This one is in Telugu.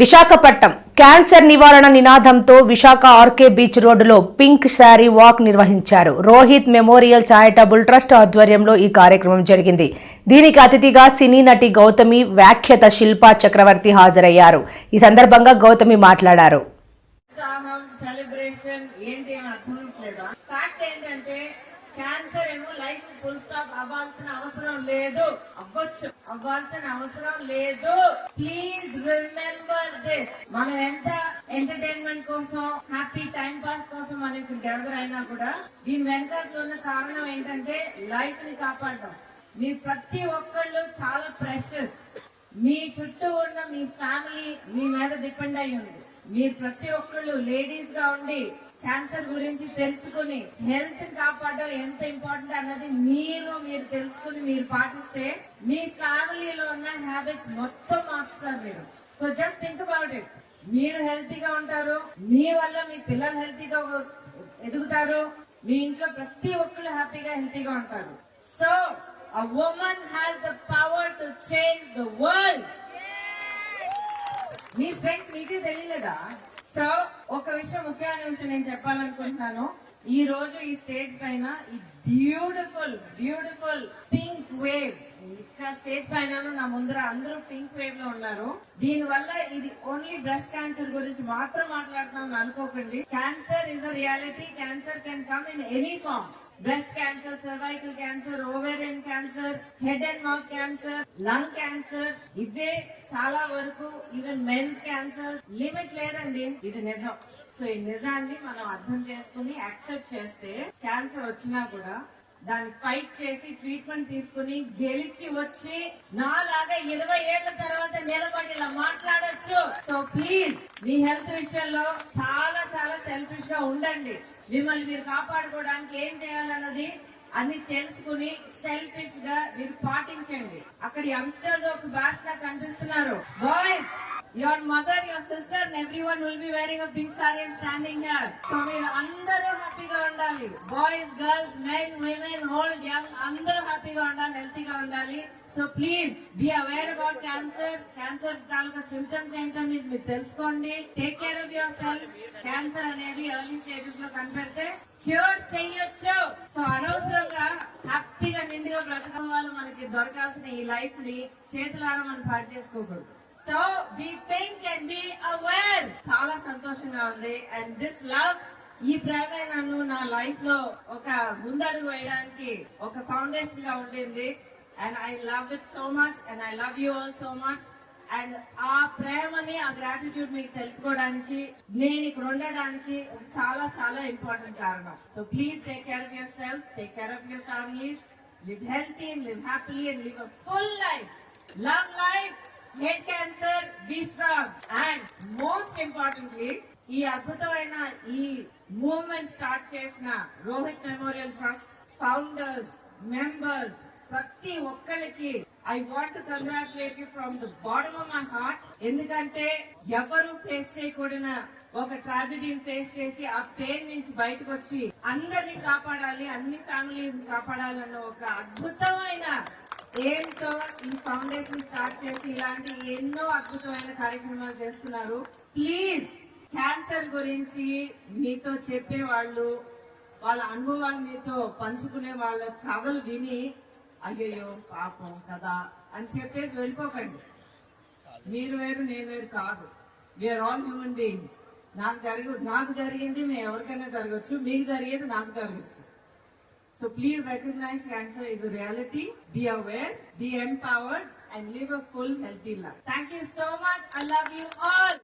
విశాఖపట్నం. క్యాన్సర్ నివారణ నినాదంతో విశాఖ ఆర్కే బీచ్ రోడ్డులో పింక్ శారీ వాక్ నిర్వహించారు. రోహిత్ మెమోరియల్ చారిటబుల్ ట్రస్ట్ ఆధ్వర్యంలో ఈ కార్యక్రమం జరిగింది. దీనికి అతిథిగా సినీ నటి గౌతమి వ్యాఖ్యత శిల్పా చక్రవర్తి హాజరయ్యారు. ఈ సందర్భంగా గౌతమి మాట్లాడారు ఉత్సాహం సెలబ్రేషన్ ఏంటి అని అర్థం లేదా ఫ్యాక్ట్ ఏంటంటే క్యాన్సర్ ఏమో లైఫ్ ఫుల్ స్టాప్ అవ్వాల్సిన అవసరం లేదు. అవ్వచ్చు. అవ్వాల్సిన అవసరం లేదు. ప్లీజ్ రిమెంబర్ దిస్ మనం ఎంత ఎంటర్టైన్మెంట్ కోసం హ్యాపీ టైం పాస్ కోసం మనం ఇప్పుడు గ్యాదర్ అయినా కూడా దీని వెనకాల ఉన్న కారణం ఏంటంటే లైఫ్ని కాపాడడం. మీ ప్రతి ఒక్కళ్ళు చాలా ప్రెషస్ మీ చుట్టూ ఉన్న మీ ఫ్యామిలీ మీ మీద డిపెండ్ అయి ఉంది. మీరు ప్రతి ఒక్కళ్ళు లేడీస్గా ఉండి క్యాన్సర్ గురించి తెలుసుకుని హెల్త్ కాపాడడం ఎంత ఇంపార్టెంట్ అన్నది మీరు మీరు తెలుసుకుని మీరు పాటిస్తే మీ ఫ్యామిలీలో ఉన్న హ్యాబిట్స్ మొత్తం మార్చుతారు మీరు. So just think about it మీరు హెల్తీగా ఉంటారు మీ వల్ల మీ పిల్లలు హెల్తీగా ఎదుగుతారు మీ ఇంట్లో ప్రతి ఒక్కళ్ళు హ్యాపీగా హెల్తీగా ఉంటారు. So a woman has the power change the world. మీ స్ట్రెంగ్త్ మీకే తెలియలేదా? సో ఒక విషయం ముఖ్యమైన విషయం నేను చెప్పాలనుకుంటున్నాను. ఈ రోజు ఈ స్టేజ్ పైన ఈ బ్యూటిఫుల్ బ్యూటిఫుల్ పింక్ వేవ్ ఇక్కడ స్టేజ్ పైన నా ముందర అందరూ పింక్ వేవ్లో ఉన్నారు. దీని వల్ల ఇది ఓన్లీ బ్రెస్ట్ క్యాన్సర్ గురించి మాత్రం మాట్లాడుతున్నాం అనుకోకండి. Cancer is a reality cancer can come in any form breast cancer cervical cancer ovarian cancer head and mouth cancer lung cancer ఇవే చాలా వరకు ఈవెన్ మెన్స్ క్యాన్సర్ లిమిట్ లేదండి. ఇది నిజం. సో ఈ నిజాన్ని మనం అర్థం చేసుకుని యాక్సెప్ట్ చేస్తే క్యాన్సర్ వచ్చినా కూడా దాన్ని ఫైట్ చేసి ట్రీట్మెంట్ తీసుకుని గెలిచి వచ్చి నాలాగా ఇరవై ఏళ్ళ తర్వాత నిలబడి ఇలా సో ప్లీజ్ మీ హెల్త్ విషయంలో చాలా చాలా సెల్ఫిష్గా ఉండండి. మిమ్మల్ని మీరు కాపాడుకోవడానికి ఏం చేయాలన్నది అన్ని తెలుసుకుని సెల్ఫిష్గా మీరు పాటించండి. అక్కడ యంగ్స్టర్స్ ఒక బ్యాచ్ నాకు కనిపిస్తున్నారు boys your mother your sister everyone will be wearing pink sari and standing here so మీరు అందరూ హ్యాపీగా ఉండాలి. Boys girls men women old young అందరూ హ్యాపీగా ఉండాలి హెల్తీగా ఉండాలి. So please be aware about cancer cancer taluka symptoms ఏంటని మీరు తెలుసుకోండి. Take care of yourself cancer అనేది ఎర్లీ స్టేజెస్లో కనిపెడితే క్యూర్ చెయ్యొచ్చు సో అనవసరంగా హ్యాపీగా నిండుగా బ్రతకడం వాళ్ళు మనకి దొరకాల్సిన ఈ లైఫ్ని చేతులారా మనం పాటు చేసుకోకూడదు. So be pink and be aware చాలా సంతోషంగా ఉంది. అండ్ దిస్ లవ్ ఈ ప్రేమ నన్ను నా లైఫ్లో ఒక ముందడుగు వేయడానికి ఒక ఫౌండేషన్గా ఉండింది. And I love it so much and I love you all so much and ఆ ప్రేమని ఆ గ్రాటిట్యూడ్ మీకు తెలుపుకోవడానికి నేను ఇక్కడ ఉండడానికి చాలా చాలా ఇంపార్టెంట్ కారణం. So please take care of yourself take care of your families live healthy live happily and live a full life love head cancer be strong and most importantly ఈ అద్భుతమైన ఈ మూవ్మెంట్ స్టార్ట్ చేసిన Rohit memorial trust founders members ప్రతి ఒక్కరికి I want congratulate you from the bottom of my heart ఎందుకంటే ఎవరు ఫేస్ చేయకూడిన ఒక ట్రాజడీని ఫేస్ చేసి ఆ పెయిన్ నుంచి బయటకు వచ్చి అందరిని కాపాడాలి అన్ని ఫ్యామిలీస్ కాపాడాలన్న ఒక అద్భుతమైన ఏంటో ఈ ఫౌండేషన్ స్టార్ట్ చేసి ఇలాంటి ఎన్నో అద్భుతమైన కార్యక్రమాలు చేస్తున్నారు. ప్లీజ్ క్యాన్సర్ గురించి మీతో చెప్పే వాళ్ళు వాళ్ళ అనుభవాలు మీతో పంచుకునే వాళ్ళ కథలు విని అయ్యయ్యో పాపం కదా అని చెప్పేసి వెళ్ళిపోకండి. మీరు వేరు నేను వేరు కాదు. వీఆర్ ఆల్ హ్యూమన్ బీయింగ్స్ నాకు జరిగి నాకు జరిగింది మేము ఎవరికైనా జరగచ్చు మీకు జరిగేది నాకు జరగచ్చు So please recognize cancer is a reality, be aware, be empowered and live a full healthy life. Thank you so much. I love you all.